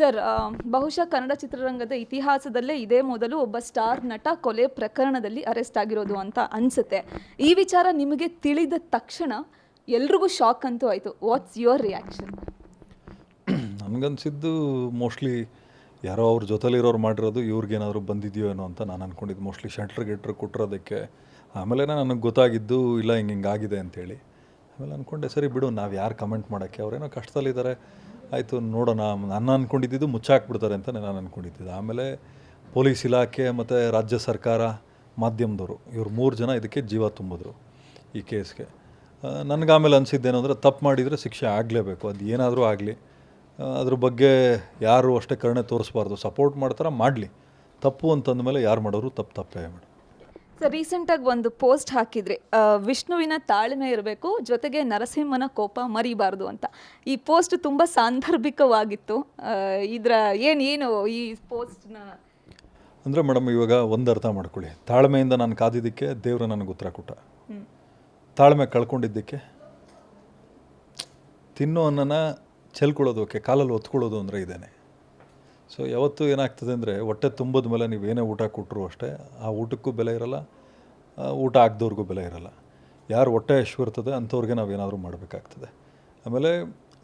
Sir ಬಹುಶಃ ಕನ್ನಡ ಚಿತ್ರರಂಗದ ಇತಿಹಾಸದಲ್ಲೇ ಇದೇ ಮೊದಲು ಒಬ್ಬ ಸ್ಟಾರ್ ನಟ ಕೊಲೆ ಪ್ರಕರಣದಲ್ಲಿ ಅರೆಸ್ಟ್ ಆಗಿರೋದು ಅಂತ ಅನ್ಸುತ್ತೆ. ಈ ವಿಚಾರ ನಿಮಗೆ ತಿಳಿದ ತಕ್ಷಣ ಎಲ್ರಿಗೂ ಶಾಕ್ ಅಂತೂ ಆಯಿತು. ವಾಟ್ಸ್ ಯುವರ್ ರಿಯಾಕ್ಷನ್ ನನಗನ್ಸಿದ್ದು ಮೋಸ್ಟ್ಲಿ ಯಾರೋ ಅವ್ರ ಜೊತೆಲಿರೋರು ಮಾಡಿರೋದು ಇವ್ರಿಗೇನಾದರೂ ಬಂದಿದೆಯೋ ಏನೋ ಅಂತ ನಾನು ಅಂದ್ಕೊಂಡಿದ್ದು ಮೋಸ್ಟ್ಲಿ ಶಟ್ರ್ ಗಿಟ್ರ್ ಕೊಟ್ಟಿರೋದಕ್ಕೆ ಆಮೇಲೆ ನನಗೆ ಗೊತ್ತಾಗಿದ್ದು, ಇಲ್ಲ ಹಿಂಗೆ ಹಿಂಗೆ ಆಗಿದೆ ಅಂತೇಳಿ. ಆಮೇಲೆ ಅಂದ್ಕೊಂಡೆ ಸರಿ ಬಿಡು, ನಾವು ಯಾರು ಕಮೆಂಟ್ ಮಾಡೋಕ್ಕೆ? ಅವರೇನೋ ಕಷ್ಟದಲ್ಲಿದ್ದಾರೆ ಆಯಿತು, ನೋಡೋಣ. ನಾನು ಅಂದ್ಕೊಂಡಿದ್ದು ಮುಚ್ಚಾಕ್ಬಿಡ್ತಾರೆ ಅಂತ ನಾನು ಅಂದ್ಕೊಂಡಿದ್ದಿದ್ದು ಆಮೇಲೆ ಪೊಲೀಸ್ ಇಲಾಖೆ ಮತ್ತು ರಾಜ್ಯ ಸರ್ಕಾರ, ಮಾಧ್ಯಮದವರು, ಇವರು ಮೂರು ಜನ ಇದಕ್ಕೆ ಜೀವ ತುಂಬಿದ್ರು ಈ ಕೇಸ್ಗೆ. ನನಗೆ ಆಮೇಲೆ ಅನಿಸಿದ್ದೇನು ಅಂದರೆ ತಪ್ಪು ಮಾಡಿದರೆ ಶಿಕ್ಷೆ ಆಗಲೇಬೇಕು. ಅದು ಏನಾದರೂ ಆಗಲಿ. ಅದ್ರ ಬಗ್ಗೆ ಯಾರು ಅಷ್ಟೇ ಕರುಣೆ ತೋರಿಸ್ಬಾರ್ದು. ಸಪೋರ್ಟ್ ಮಾಡ್ತಾರೆ, ಮಾಡಲಿ. ತಪ್ಪು ಅಂತಂದಮೇಲೆ ಯಾರು ಮಾಡೋರು ತಪ್ಪು, ತಪ್ಪೇ ಮೇಡಮ್ ರೀಸೆಂಟಾಗಿ ಒಂದು ಪೋಸ್ಟ್ ಹಾಕಿದ್ರಿ ಆ, ವಿಷ್ಣುವಿನ ತಾಳ್ಮೆ ಇರಬೇಕು ಜೊತೆಗೆ ನರಸಿಂಹನ ಕೋಪ ಮರಿಬಾರ್ದು ಅಂತ. ಈ ಪೋಸ್ಟ್ ತುಂಬ ಸಾಂದರ್ಭಿಕವಾಗಿತ್ತು. ಇದರ ಇದ್ರ ಏನು ಏನು ಈ ಪೋಸ್ಟ್ನ ಅಂದರೆ ಮೇಡಮ್ ಇವಾಗ ಒಂದು ಅರ್ಥ ಮಾಡ್ಕೊಳ್ಳಿ. ತಾಳ್ಮೆಯಿಂದ ನಾನು ಕಾದಿದ್ದಕ್ಕೆ ದೇವರು ನನಗೆ ಉತ್ತರ ಕೊಟ್ಟ. ತಾಳ್ಮೆ ಕಳ್ಕೊಂಡಿದ್ದಕ್ಕೆ ತಿನ್ನೋ ಅನ್ನನ ಚೆಲ್ಕೊಳ್ಳೋದಕ್ಕೆ ಕಾಲಲ್ಲಿ ಒತ್ಕೊಳ್ಳೋದು ಅಂದರೆ ಇದೇನೆ. ಸೊ ಯಾವತ್ತೂ ಏನಾಗ್ತದೆ ಅಂದರೆ ಹೊಟ್ಟೆ ತುಂಬದ ಮೇಲೆ ನೀವು ಏನೇ ಊಟ ಕೊಟ್ಟರು ಅಷ್ಟೇ ಆ ಊಟಕ್ಕೂ ಬೆಲೆ ಇರಲ್ಲ ಊಟ ಆಗದವ್ರಿಗೂ ಬೆಲೆ ಇರಲ್ಲ. ಯಾರು ಹೊಟ್ಟೆ ಇರ್ತದೆ ಅಂಥವ್ರಿಗೆ ನಾವು ಏನಾದರೂ ಮಾಡಬೇಕಾಗ್ತದೆ. ಆಮೇಲೆ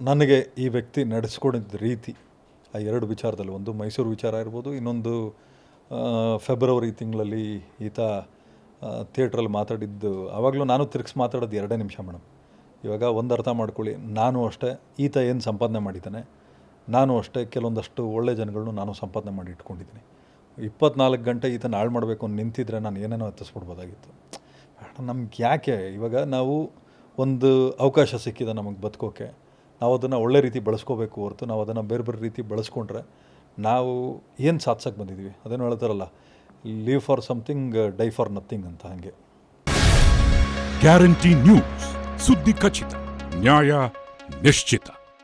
ನನಗೆ ಈ ವ್ಯಕ್ತಿ ನಡೆಸ್ಕೊಂಡಿದ್ದ ರೀತಿ, ಆ ಎರಡು ವಿಚಾರದಲ್ಲಿ ಒಂದು ಮೈಸೂರು ವಿಚಾರ ಇರ್ಬೋದು, ಇನ್ನೊಂದು ಫೆಬ್ರವರಿ ತಿಂಗಳಲ್ಲಿ ಈತ ಥಿಯೇಟ್ರಲ್ಲಿ ಮಾತಾಡಿದ್ದು. ಆವಾಗಲೂ ನಾನು ತಿರ್ಗಿಸಿ ಮಾತಾಡೋದು ಎರಡೇ ನಿಮಿಷ ಮೇಡಮ್. ಇವಾಗ ಒಂದು ಅರ್ಥ ಮಾಡ್ಕೊಳ್ಳಿ, ನಾನು ಅಷ್ಟೇ, ಈತ ಏನು ಸಂಪಾದನೆ ಮಾಡಿದ್ದಾನೆ, ನಾನು ಅಷ್ಟೇ, ಕೆಲವೊಂದಷ್ಟು ಒಳ್ಳೆಯ ಜನಗಳನ್ನೂ ನಾನು ಸಂಪಾದನೆ ಮಾಡಿ ಇಟ್ಕೊಂಡಿದ್ದೀನಿ. ಇಪ್ಪತ್ನಾಲ್ಕು ಗಂಟೆ ಈತನ ಹಾಳು ಮಾಡಬೇಕು ಅಂತ ನಿಂತಿದ್ರೆ ನಾನು ಏನೇನೋ ಹತ್ತಿಸ್ಬಿಡ್ಬೋದಾಗಿತ್ತು ನಮ್ಗೆ ಯಾಕೆ? ಇವಾಗ ನಾವು ಒಂದು ಅವಕಾಶ ಸಿಕ್ಕಿದೆ ನಮಗೆ ಬದುಕೋಕೆ. ನಾವು ಅದನ್ನು ಒಳ್ಳೆ ರೀತಿ ಬಳಸ್ಕೋಬೇಕು ಹೊರತು ನಾವು ಅದನ್ನು ಬೇರೆ ಬೇರೆ ರೀತಿ ಬಳಸ್ಕೊಂಡ್ರೆ ನಾವು ಏನು ಸಾಧಿಸೋಕೆ ಬಂದಿದ್ದೀವಿ? ಅದೇನು ಹೇಳ್ತಾರಲ್ಲ leave for something die for nothing ಅಂತ ಹಾಗೆ. ಗ್ಯಾರಂಟಿ ನ್ಯೂಸ್ ಸುದ್ದಿ ಖಚಿತ, ನ್ಯಾಯ ನಿಶ್ಚಿತ.